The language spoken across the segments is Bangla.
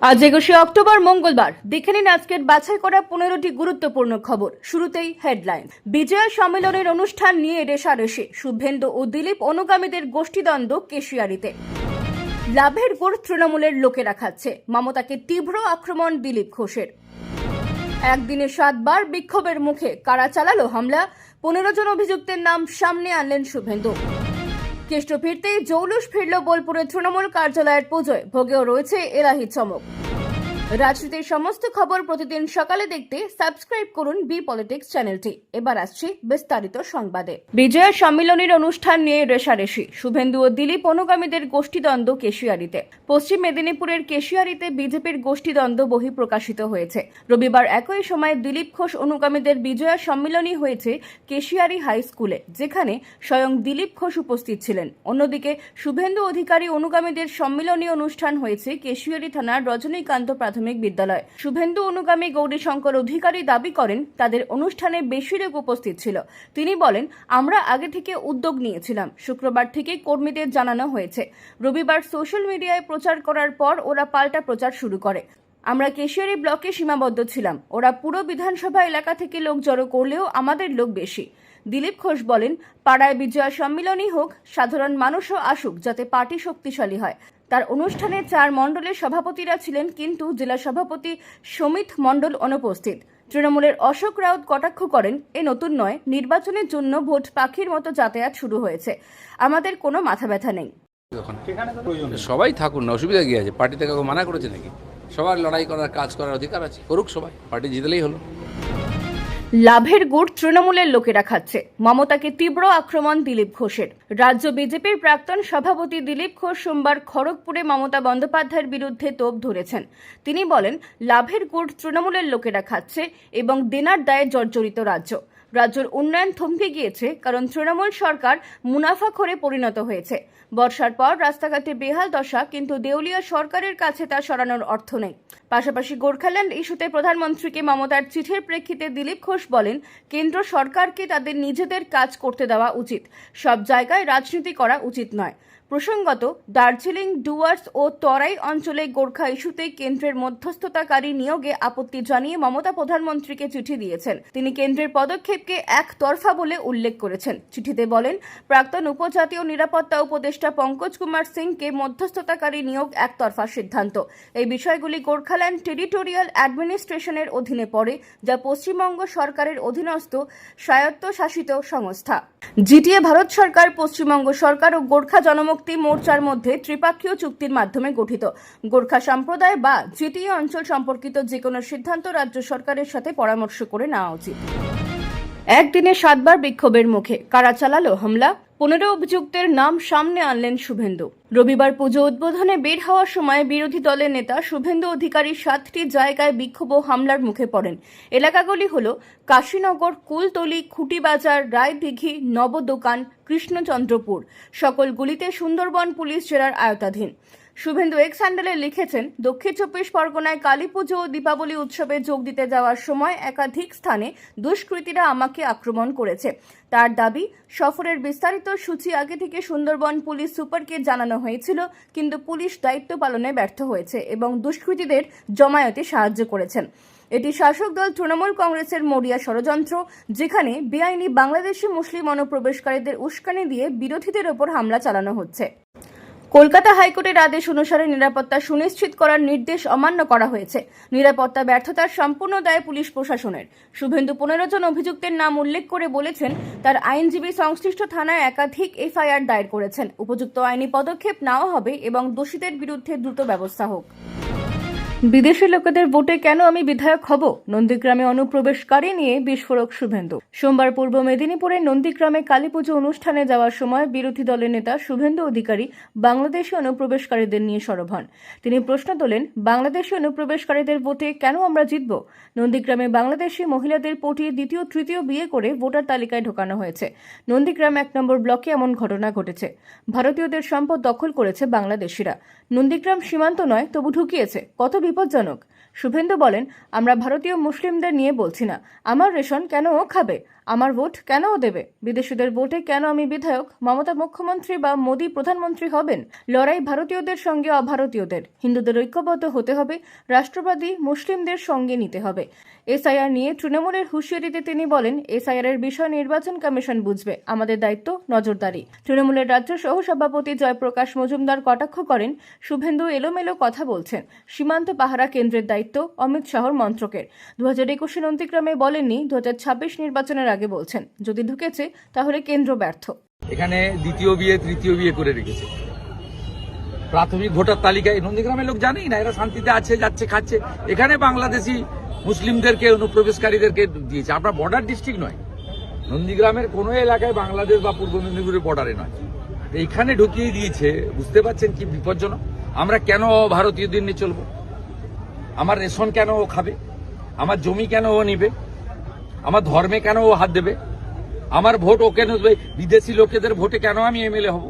আজ একুশে অক্টোবর মঙ্গলবার। দেখে নিন আজকের বাছাই করা পনেরোটি গুরুত্বপূর্ণ খবর। শুরুতেই হেডলাইন বিজয়া সম্মেলনের অনুষ্ঠান নিয়ে রেশারেশি শুভেন্দু ও দিলীপ অনুগামীদের গোষ্ঠীদ্বন্দ্ব কেশিয়ারিতে। লাভের গোড় তৃণমূলের লোকেরা খাচ্ছে। মমতাকে তীব্র আক্রমণ দিলীপ ঘোষের। একদিনে সাতবার বিক্ষোভের মুখে কারা চালালো হামলা? পনেরো জন অভিযুক্তের নাম সামনে আনলেন শুভেন্দু। কেষ্ট ফিরতেই জৌলুস ফিরল বোলপুরের তৃণমূল কার্যালয়ের পুজোয়। ভোগেও রয়েছে এলাহি চমক। রাজনীতির সমস্ত খবর প্রতিদিন সকালে দেখতে সাবস্ক্রাইব করুন বি পলিটিক্স চ্যানেলটি। এবার আসছি বিস্তারিত সংবাদে। বিজয়া সম্মিলনীর অনুষ্ঠান নিয়ে রেশারেশি। শুভেন্দু ও দিলীপ অনুগামীদের গোষ্ঠীদ্বন্দ্ব কেশিয়ারিতে। পশ্চিম মেদিনীপুরের কেশিয়ারিতে বিজেপির গোষ্ঠীদ্বন্দ্ব বহি প্রকাশিত হয়েছে। রবিবার একই সময় দিলীপ ঘোষ অনুগামীদের বিজয়া সম্মিলনী হয়েছে কেশিয়ারি হাই স্কুলে, যেখানে স্বয়ং দিলীপ ঘোষ উপস্থিত ছিলেন। অন্যদিকে শুভেন্দু অধিকারী অনুগামীদের সম্মিলনী অনুষ্ঠান হয়েছে কেশিয়ারি থানার রজনীকান্ত প্রাথমিক বিদ্যালয়। শুভেন্দু অনুগামী গৌরীশঙ্কর অধিকারী দাবি করেন, তাদের অনুষ্ঠানে বেশি লোক উপস্থিত ছিল। তিনি বলেন, আমরা আগে থেকে উদ্যোগ নিয়েছিলাম। শুক্রবার থেকে কর্মীদের জানানো হয়েছে। রবিবার সোশ্যাল মিডিয়ায় প্রচার করার পর ওরা পাল্টা প্রচার শুরু করে। আমরা কেশিয়ারি ব্লকে সীমাবদ্ধ ছিলাম। ওরা পুরো বিধানসভা এলাকা থেকে লোক জড়ো করলেও আমাদের লোক বেশি। দিলীপ ঘোষ বলেন, পাড়ায় বিজয়া সম্মিলনী হোক, সাধারণ মানুষও আসুক যাতে পার্টি শক্তিশালী হয়। তার অনুষ্ঠানে চার মণ্ডলের সভাপতিরা ছিলেন, কিন্তু জেলা সভাপতি সমিত মণ্ডল অনুপস্থিত। তৃণমূলের অশোক রাউত কটাক্ষ করেন, এ নতুন নয়, নির্বাচনের জন্য ভোট পাখির মতো যাতায়াত শুরু হয়েছে। আমাদের কোনো মাথা ব্যথা নেই। সবাই থাকুন না, অসুবিধা কি আছে? পার্টি থেকে মানা করেছে নাকি? সবার লড়াই করার, কাজ করার অধিকার আছে, করুক সবাই, পার্টি জিতলেই হলো। লাভের গুড় তৃণমূলের লোকেরা খাচ্ছে। মমতাকে তীব্র আক্রমণ দিলীপ ঘোষের। রাজ্য বিজেপির প্রাক্তন সভাপতি দিলীপ ঘোষ সোমবার খড়গপুরে মমতা বন্দ্যোপাধ্যায়ের বিরুদ্ধে তোপ ধরেছেন। তিনি বলেন, লাভের গুড় তৃণমূলের লোকেরা খাচ্ছে এবং দেনার দায়ে জর্জরিত রাজ্য। রাজ্যের উন্নয়ন থমকে গিয়েছে কারণ তৃণমূল সরকার মুনাফাখোরে পরিণত হয়েছে। বর্ষার পর রাস্তাঘাটে বেহাল দশা, কিন্তু দেউলিয়া সরকারের কাছে তা সরানোর অর্থ নেই। পাশাপাশি গোর্খাল্যান্ড ইস্যুতে প্রধানমন্ত্রীকে মমতার চিঠির প্রেক্ষিতে দিলীপ ঘোষ বলেন, কেন্দ্র সরকারকে তাদের নিজেদের কাজ করতে দেওয়া উচিত। সব জায়গায় রাজনীতি করা উচিত নয়। প্রসঙ্গত, দার্জিলিং ডুয়ার্স ও তরাই অঞ্চলে গোর্খা ইস্যুতে কেন্দ্রের মধ্যস্থতাকারী নিয়োগে আপত্তি জানিয়ে মমতা প্রধানমন্ত্রীকে চিঠি দিয়েছেন। তিনি কেন্দ্রের পদক্ষেপকে একতরফা বলে উল্লেখ করেছেন। চিঠিতে বলেন, প্রাক্তন উপজাতীয় নিরাপত্তা উপদেষ্টা পঙ্কজ কুমার সিংকে মধ্যস্থতাকারী নিয়োগ একতরফা সিদ্ধান্ত। এই বিষয়গুলি গোর্খাল্যান্ড টেরিটোরিয়াল অ্যাডমিনিস্ট্রেশনের অধীনে পড়ে, যা পশ্চিমবঙ্গ সরকারের অধীনস্থ স্বায়ত্তশাসিত সংস্থা। জিটিএ ভারত সরকার, পশ্চিমবঙ্গ সরকার ও গোর্খা জনমুক্তি মোর্চার মধ্যে ত্রিপাক্ষীয় চুক্তির মাধ্যমে গঠিত। গোর্খা সম্প্রদায় বা জিটিএ অঞ্চল সম্পর্কিত যে কোনো সিদ্ধান্ত রাজ্য সরকারের সাথে পরামর্শ করে নেওয়া উচিত। একদিনে সাতবার বিক্ষোভের মুখে। কারা চালালো হামলা? পনেরো অভিযুক্তের নাম সামনে আনলেন শুভেন্দু। রবিবার পুজো উদ্বোধনে বের হওয়ার সময় বিরোধী দলের নেতা শুভেন্দু অধিকারী সাতটি জায়গায় বিক্ষোভ ও হামলার মুখে পড়েন। এলাকাগুলি হল কাশীনগর, কুলতলি, খুঁটিবাজার, রায়দিঘি, নবদোকান, কৃষ্ণচন্দ্রপুর। সকল গুলিতে সুন্দরবন পুলিশ জেলার আয়তাধীন শুভেন্দু এক্স হ্যান্ডেলে লিখেছেন, দক্ষিণ চব্বিশ পরগনায় কালী পুজো ও দীপাবলি উৎসবে যোগ দিতে যাওয়ার সময় একাধিক স্থানে দুষ্কৃতীরা আমাকে আক্রমণ করেছে। তার দাবি, সফরের বিস্তারিত সূচি আগে থেকে সুন্দরবন পুলিশ সুপারকে জানানো হয়েছিল, কিন্তু পুলিশ দায়িত্ব পালনে ব্যর্থ হয়েছে এবং দুষ্কৃতীদের জমায়েতে সাহায্য করেছেন। এটি শাসক দল তৃণমূল কংগ্রেসের মরিয়া ষড়যন্ত্র, যেখানে বেআইনি বাংলাদেশি মুসলিম অনুপ্রবেশকারীদের উস্কানি দিয়ে বিরোধীদের ওপর হামলা চালানো হচ্ছে। কলকাতা হাইকোর্টের আদেশ অনুসারে নিরাপত্তা সুনিশ্চিত করার নির্দেশ অমান্য করা হয়েছে। নিরাপত্তা, ব্যর্থতার সম্পূর্ণ দায় পুলিশ প্রশাসনের। শুভেন্দু পনেরো জন অভিযুক্তের নাম উল্লেখ করে বলেছেন, তার আইনজীবী সংশ্লিষ্ট থানায় একাধিক এফআইআর দায়ের করেছেন। উপযুক্ত আইনি পদক্ষেপ নেওয়া হবে এবং দোষীদের বিরুদ্ধে দ্রুত ব্যবস্থা হোক। বিদেশি লোকেদের ভোটে কেন আমি বিধায়ক হব? নন্দীগ্রামে অনুপ্রবেশকারী নিয়ে বিস্ফোরক শুভেন্দু। সোমবার পূর্ব মেদিনীপুরের নন্দীগ্রামে কালীপুজো অনুষ্ঠানে যাওয়ার সময় বিরোধী দলের নেতা শুভেন্দু অধিকারী বাংলাদেশি অনুপ্রবেশকারীদের নিয়ে সরব হন। তিনি প্রশ্ন তোলেন, বাংলাদেশি অনুপ্রবেশকারীদের ভোটে কেন আমরা জিতব? নন্দীগ্রামে বাংলাদেশি মহিলাদের পটিয়ে দ্বিতীয়, তৃতীয় বিয়ে করে ভোটার তালিকায় ঢোকানো হয়েছে। নন্দীগ্রাম এক নম্বর ব্লকে এমন ঘটনা ঘটেছে। ভারতীয়দের সম্পদ দখল করেছে বাংলাদেশিরা। নন্দীগ্রাম সীমান্ত নয়, তবু ঢুকিয়েছে। কত বিপজ্জনক। শুভেন্দু বলেন আমরা ভারতীয় মুসলিমদের নিয়ে বলছি না। আমার রেশন কেন ও খাবে? আমার ভোট কেন দেবে? বিদেশিদের ভোটে কেন আমি বিধায়ক, মমতা মুখ্যমন্ত্রী বা মোদী প্রধানমন্ত্রী হবেন? লড়াই ভারতীয়দের সঙ্গে অভারতীয়দের। হিন্দুদের ঐক্যবদ্ধ হতে হবে, রাষ্ট্রবাদী মুসলিমদের সঙ্গে নিতে হবে। এসআইআর নিয়ে তৃণমূলের হুঁশিয়ারিতে তিনি বলেন এসআইআর এর বিষয় নির্বাচন কমিশন বুঝবে। আমাদের দায়িত্ব নজরদারি। তৃণমূলের রাজ্য সহ সভাপতি জয়প্রকাশ মজুমদার কটাক্ষ করেন, শুভেন্দু এলোমেলো কথা বলছেন। সীমান্ত পাহারা কেন্দ্রের দায়িত্ব অমিত শাহর মন্ত্রকের। দু হাজার একুশে নন্দীগ্রামে বলেননি দু হাজার ছাব্বিশ নির্বাচনের আগে বলছেন, যদি ঢুকেছে, তাহলে কেন্দ্র ব্যর্থ। এখানে দ্বিতীয় বিয়ে, তৃতীয় বিয়ে করে রেখেছে। প্রাথমিক ভোটার তালিকায় নন্দীগ্রামের লোক জানেই না, এরা শান্তিতে আছে, যাচ্ছে, খাচ্ছে। এখানে বাংলাদেশি মুসলিমদেরকে, অনুপ্রবেশকারীদেরকে দিয়েছে। আপনার বর্ডার ডিস্ট্রিক্ট নয়। নন্দীগ্রামের কোনো এলাকায় বাংলাদেশ বা পূর্ব মেদিনীপুরের বর্ডারে নয়। এইখানে ঢুকিয়ে দিয়েছে, বুঝতে পারছেন কি বিপজ্জনক? আমরা কেন ভারতীয়দের নিয়ে চলবো? আমার রেশন কেন ও খাবে? আমার জমি কেন ও নিবে? আমার ধর্মে কেন ও হাত দেবে? আমার ভোট ও কেন দেবে? বিদেশি লোকেদের ভোটে কেন আমি এমএলএ হব?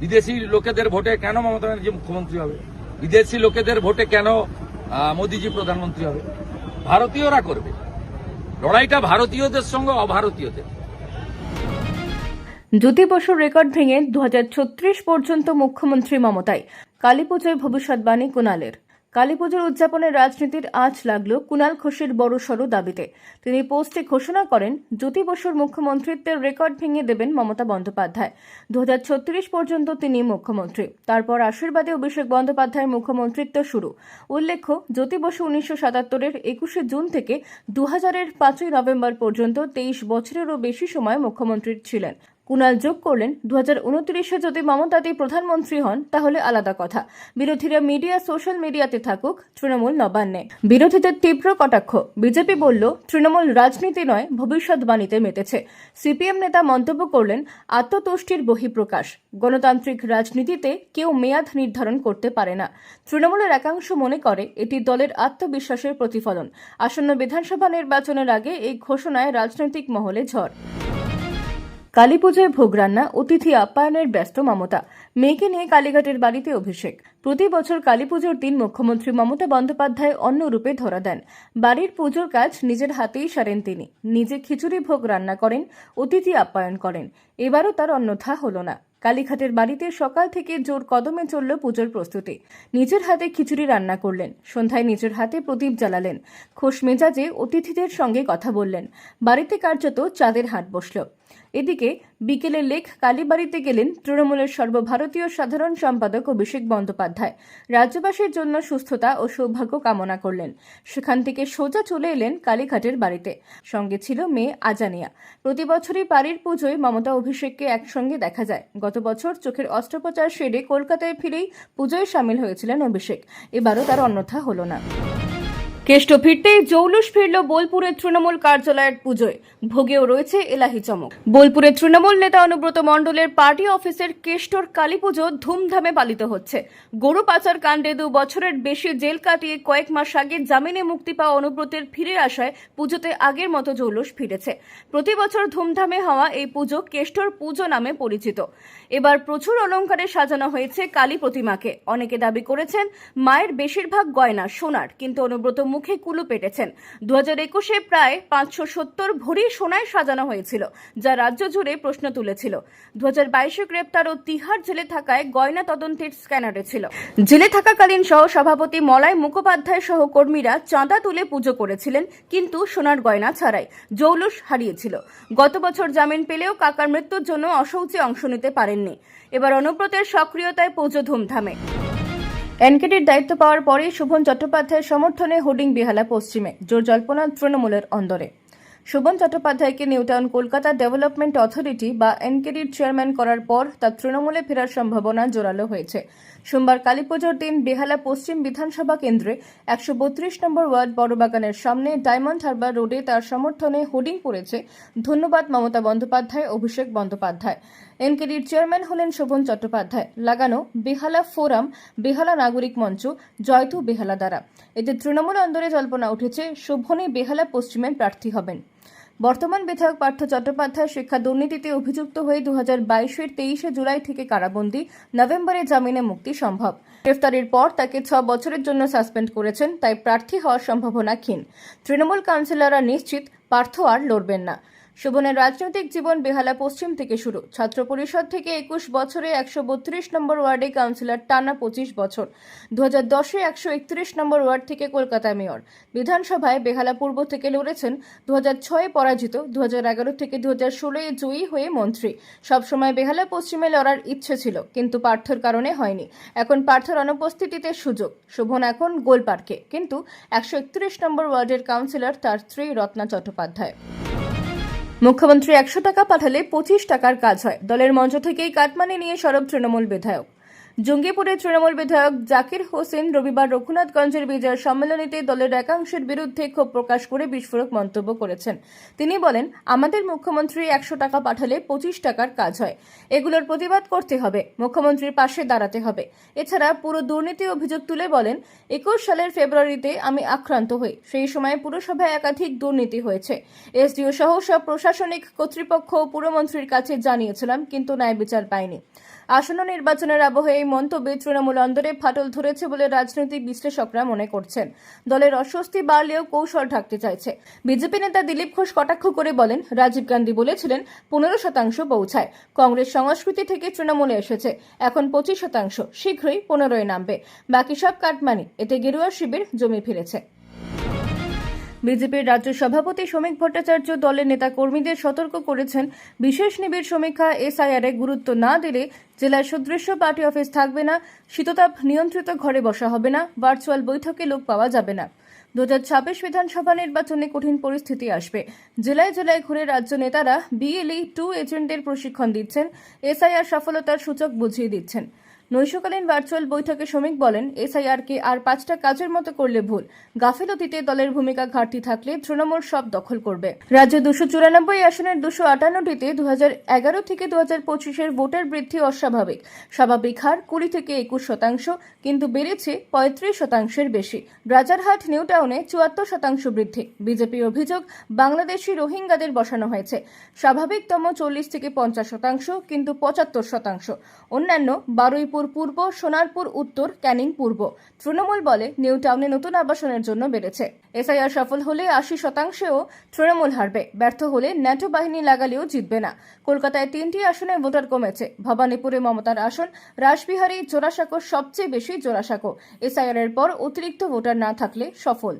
বিদেশি লোকেদের ভোটে কেন মমতা ব্যানার্জি মুখ্যমন্ত্রী হবে? বিদেশি লোকেদের ভোটে কেন মোদিজি প্রধানমন্ত্রী হবে? ভারতীয়রা করবে। লড়াইটা ভারতীয়দের সঙ্গে অভারতীয়দের। জ্যোতি বসুর রেকর্ড ভেঙে দু হাজার ছত্রিশ পর্যন্ত মুখ্যমন্ত্রী মমতাই। কালীপুজোয় ভবিষ্যৎবাণী কুণালের। কালীপুজোর উদযাপনের রাজনীতির আঁচ লাগল কুণাল ঘোষের বড়সড় দাবিতে। তিনি পোস্টে ঘোষণা করেন, জ্যোতি বসুর মুখ্যমন্ত্রিত্বের রেকর্ড ভেঙে দেবেন মমতা বন্দ্যোপাধ্যায়। দু হাজার ছত্রিশ পর্যন্ত তিনি মুখ্যমন্ত্রী। তারপর আশীর্বাদে অভিষেক বন্দ্যোপাধ্যায়ের মুখ্যমন্ত্রিত্ব শুরু। উল্লেখ্য, জ্যোতি বসু উনিশশো সাতাত্তরের একুশে জুন থেকে দু হাজারের পাঁচই নভেম্বর পর্যন্ত তেইশ বছরেরও বেশি সময় মুখ্যমন্ত্রী ছিলেন। কুণাল যোগ করলেন দু হাজার উনত্রিশে যদি মমতাদি প্রধানমন্ত্রী হন, তাহলে আলাদা কথা। বিরোধীরা মিডিয়া, সোশ্যাল মিডিয়াতে থাকুক, তৃণমূল নবান্নে। বিরোধীদের তীব্র কটাক্ষ। বিজেপি বলল, তৃণমূল রাজনীতি নয় ভবিষ্যৎবাণীতে মেতেছে। সিপিএম নেতা মন্তব্য করলেন, আত্মতুষ্টির বহিঃপ্রকাশ। গণতান্ত্রিক রাজনীতিতে কেউ মেয়াদ নির্ধারণ করতে পারে না। তৃণমূলের একাংশ মনে করে, এটি দলের আত্মবিশ্বাসের প্রতিফলন। আসন্ন বিধানসভা নির্বাচনের আগে এই ঘোষণায় রাজনৈতিক মহলে ঝড়। কালীপুজোয় ভোগ রান্না অতিথি আপ্যায়নের ব্যস্ত মমতা। মেয়েকে নিয়ে কালীঘাটের বাড়িতে অভিষেক। প্রতি বছর কালীপুজোর দিন মুখ্যমন্ত্রী মমতা বন্দ্যোপাধ্যায় অন্য রূপে ধরা দেন। বাড়ির পুজোর কাজ নিজের হাতেই সারেন তিনি। নিজে খিচুড়ি ভোগ রান্না করেন অতিথি আপ্যায়ন করেন। এবারও তার অন্যথা হলো না। কালীঘাটের বাড়িতে সকাল থেকে জোর কদমে চলল পুজোর প্রস্তুতি। নিজের হাতে খিচুড়ি রান্না করলেন। সন্ধ্যায় নিজের হাতে প্রদীপ জ্বালালেন। খোশ মেজাজে অতিথিদের সঙ্গে কথা বললেন। বাড়িতে কার্যত চাঁদের হাট বসল। এদিকে, বিকেলে লেখ কালীবাড়িতে গেলেন তৃণমূলের সর্বভারতীয় সাধারণ সম্পাদক অভিষেক বন্দ্যোপাধ্যায়। রাজ্যবাসীর জন্য সুস্থতা ও সৌভাগ্য কামনা করলেন। সেখান থেকে সোজা চলে এলেন কালীঘাটের বাড়িতে। সঙ্গে ছিল মেয়ে আজানিয়া। প্রতি বছরই বাড়ির পুজোয় মমতা অভিষেককে একসঙ্গে দেখা যায়। গত বছর চোখের অস্ত্রোপচার সেরে কলকাতায় ফিরেই পুজোয় সামিল হয়েছিলেন অভিষেক। এবারও তার অন্যথা হলো না। কেষ্ট ফিরতেই জৌলুস ফিরল বোলপুরের তৃণমূল কার্যালয়ের পুজোয়। ভোগেও রয়েছে এলাহি চমক। বোলপুরের তৃণমূল নেতা অনুব্রত মণ্ডলের পার্টি অফিসের কেষ্টর কালী পুজো ধুমধামে পালিত হচ্ছে। গরু পাচার কাণ্ডে দু বছরের বেশি জেল কাটিয়ে কয়েক মাস আগে জামিনে মুক্তি পাওয়া অনুব্রতের ফিরে আসায় পুজোতে আগের মতো জৌলুস ফিরেছে। প্রতি বছর ধুমধামে হওয়া এই পুজো কেষ্টর পুজো নামে পরিচিত। এবার প্রচুর অলঙ্কারে সাজানো হয়েছে কালী প্রতিমাকে। অনেকে দাবি করেছেন, মায়ের বেশিরভাগ গয়না সোনার, কিন্তু অনুব্রত মুখে কুলু পেটেছেন। দু হাজার একুশে প্রায় পাঁচশো সত্তর ভরি সোনায় সাজানো হয়েছিল, যা রাজ্য জুড়ে প্রশ্ন তুলেছিল। দু হাজার বাইশে গ্রেপ্তার ও তিহার জেলে থাকায় গয়না তদন্তের স্ক্যানারে ছিল। জেলে থাকাকালীন সহ সভাপতি মলয় মুখোপাধ্যায় সহ কর্মীরা চাঁদা তুলে পুজো করেছিলেন, কিন্তু সোনার গয়না ছাড়াই জৌলুস হারিয়েছিল। গত বছর জামিন পেলেও কাকার মৃত্যুর জন্য অশৌচে অংশ নিতে পারেননি। এবার অনুব্রতের সক্রিয়তায় পুজো ধুমধামে। এনকেডির দায়িত্ব পাওয়ার পরেই শোভন চট্টোপাধ্যায়ের সমর্থনে হোর্ডিং বেহালা পশ্চিমে, জোর জল্পনা তৃণমূলের অন্দরে। Sovan চট্টোপাধ্যায়কে New Town Kolkata development authority বা এনকেডির চেয়ারম্যান করার পর তার তৃণমূলে ফেরার সম্ভাবনা জোরালো হয়েছে। সোমবার কালীপুজোর দিন বেহালা পশ্চিম বিধানসভা কেন্দ্রে একশো বত্রিশ নম্বর ওয়ার্ড বড়বাগানের সামনে ডায়মন্ড হারবার রোডে তার সমর্থনে হোর্ডিং পড়েছে ধন্যবাদ মমতা বন্দ্যোপাধ্যায়, অভিষেক বন্দ্যোপাধ্যায়। এনকেডির চেয়ারম্যান হলেন শোভন চট্টোপাধ্যায়। লাগানো বেহালা ফোরাম, বেহালা নাগরিক মঞ্চ জয়তু বেহালা দ্বারা এতে তৃণমূল অন্দরে জল্পনা উঠেছে শোভনই বেহালা পশ্চিমের প্রার্থী হবেন। বর্তমান বিধায়ক পার্থ চট্টোপাধ্যায় শিক্ষা দুর্নীতিতে অভিযুক্ত হয়ে দু হাজার বাইশের তেইশে জুলাই থেকে কারাবন্দী নভেম্বরে জামিনে মুক্তি সম্ভব। গ্রেফতারের পর তাকে ছ বছরের জন্য সাসপেন্ড করেছেন, তাই প্রার্থী হওয়ার সম্ভাবনা ক্ষীণ। তৃণমূল কাউন্সিলররা নিশ্চিত, পার্থ আর লড়বেন না। শোভনের রাজনৈতিক জীবন বেহালা পশ্চিম থেকে শুরু। ছাত্র পরিষদ থেকে একুশ বছরে একশো বত্রিশ নম্বর ওয়ার্ডে কাউন্সিলর, টানা পঁচিশ বছর। দু হাজার দশে একশো একত্রিশ নম্বর ওয়ার্ড থেকে কলকাতা মেয়র। বিধানসভায় বেহালা পূর্ব থেকে লড়েছেন দু হাজার ছয়ে পরাজিত দু হাজার এগারো থেকে দু হাজার ষোলোয় জয়ী হয়ে মন্ত্রী। সবসময় বেহালা পশ্চিমে লড়ার ইচ্ছে ছিল, কিন্তু পার্থর কারণে হয়নি। এখন পার্থর অনুপস্থিতিতে সুযোগ। শোভন এখন গোল পার্কে কিন্তু একশো একত্রিশ নম্বর ওয়ার্ডের কাউন্সিলর তার স্ত্রী রত্না চট্টোপাধ্যায়। মুখ্যমন্ত্রী একশো টাকা পাঠালে পঁচিশ টাকার কাজ হয়। দলের মঞ্চ থেকেই কাটমানি নিয়ে সরব তৃণমূল বিধায়ক। জঙ্গিপুরের তৃণমূল বিধায়ক জাকির হোসেন রবিবার রঘুনাথগঞ্জের বিজয় সম্মেলনীতে দলের একাংশের বিরুদ্ধে ক্ষোভ প্রকাশ করে বিস্ফোরক মন্তব্য করেছেন। তিনি বলেন, আমাদের মুখ্যমন্ত্রী একশো টাকা পাঠালে পঁচিশ টাকার কাজ হয়। এগুলোর প্রতিবাদ করতে হবে, মুখ্যমন্ত্রীর পাশে দাঁড়াতে হবে। এছাড়া পুরো দুর্নীতি অভিযোগ তুলে বলেন, একুশ সালের ফেব্রুয়ারিতে আমি আক্রান্ত হই। সেই সময় পুরসভায় একাধিক দুর্নীতি হয়েছে। এসডিও সহ সব প্রশাসনিক কর্তৃপক্ষ পুরমন্ত্রীর কাছে জানিয়েছিলাম, কিন্তু ন্যায় বিচার পাইনি। আসন্ন নির্বাচনের আবহে এই মন্তব্যে তৃণমূল অন্দরে ফাটল ধরেছে বলে রাজনৈতিক বিশ্লেষকরা মনে করছেন। দলের অস্বস্তি বাড়লেও কৌশল ঢাকতে চাইছে। বিজেপি নেতা দিলীপ ঘোষ কটাক্ষ করে বলেন, রাজীব গান্ধী বলেছিলেন, পনেরো শতাংশ পৌঁছায়। কংগ্রেস সংস্কৃতি থেকে তৃণমূলে এসেছে। এখন পঁচিশ শতাংশ, শীঘ্রই পনেরোয় নামবে। বাকি সব কাটমানি, এতে গেরুয়া শিবির জমি ফিরেছে বিজেপির রাজ্য সভাপতি শ্রমিক ভট্টাচার্য দলের নেতা কর্মীদের সতর্ক করেছেন। বিশেষ নিবিড় সমীক্ষা এসআইআরে গুরুত্ব না দিলে জেলার সুদৃশ্য পার্টি অফিস থাকবে না, শীততাপ নিয়ন্ত্রিত ঘরে বসা হবে না, ভার্চুয়াল বৈঠকে লোক পাওয়া যাবে না। দু হাজার ছাব্বিশ বিধানসভা নির্বাচনে কঠিন পরিস্থিতি আসবে। জেলায় জেলায় ঘুরে রাজ্য নেতারা বিএলই টু এজেন্টদের প্রশিক্ষণ দিচ্ছেন, এসআইআর সফলতার সূচক বুঝিয়ে দিচ্ছেন। নৈশকালীন ভার্চুয়াল বৈঠকে শ্রমিক বলেন, এসআইআরকে আর পাঁচটা কাজের মতো করলে ভুল। গাফিলতিতে দলের ভূমিকা ঘাটতি থাকলে তৃণমূল সব দখল করবে। রাজ্যে দুশো চুরানব্বই আসনের দুশো আটান্নটিতে দু এগারো থেকে দু হাজার পঁচিশের ভোটের বৃদ্ধি অস্বাভাবিক। স্বাভাবিক হার কুড়ি থেকে একুশ শতাংশ, কিন্তু বেড়েছে পঁয়ত্রিশ শতাংশের বেশি। রাজারহাট, নিউ টাউনে চুয়াত্তর শতাংশ বৃদ্ধি। বিজেপির অভিযোগ, বাংলাদেশি রোহিঙ্গাদের বসানো হয়েছে। স্বাভাবিকতম চল্লিশ থেকে পঞ্চাশ শতাংশ, কিন্তু পঁচাত্তর শতাংশ। অন্যান্য বারুইপুর পূর্ব, সোনারপুর উত্তর, ক্যানিং পূর্ব। তৃণমূল বলে নিউ টাউনে নতুন আবাসনের জন্য বেড়েছে। এসআইআর সফল হলে আশি শতাংশেও তৃণমূল হারবে। ব্যর্থ হলে ন্যাটো বাহিনী লাগালেও জিতবে না। কলকাতায় তিনটি আসনে ভোটার কমেছে। ভবানীপুরে মমতার আসন, রাসবিহারী জোড়াসাঁকো সবচেয়ে বেশি জোড়াসাঁকো। এসআইআর এর পর অতিরিক্ত ভোটার না থাকলে সফল।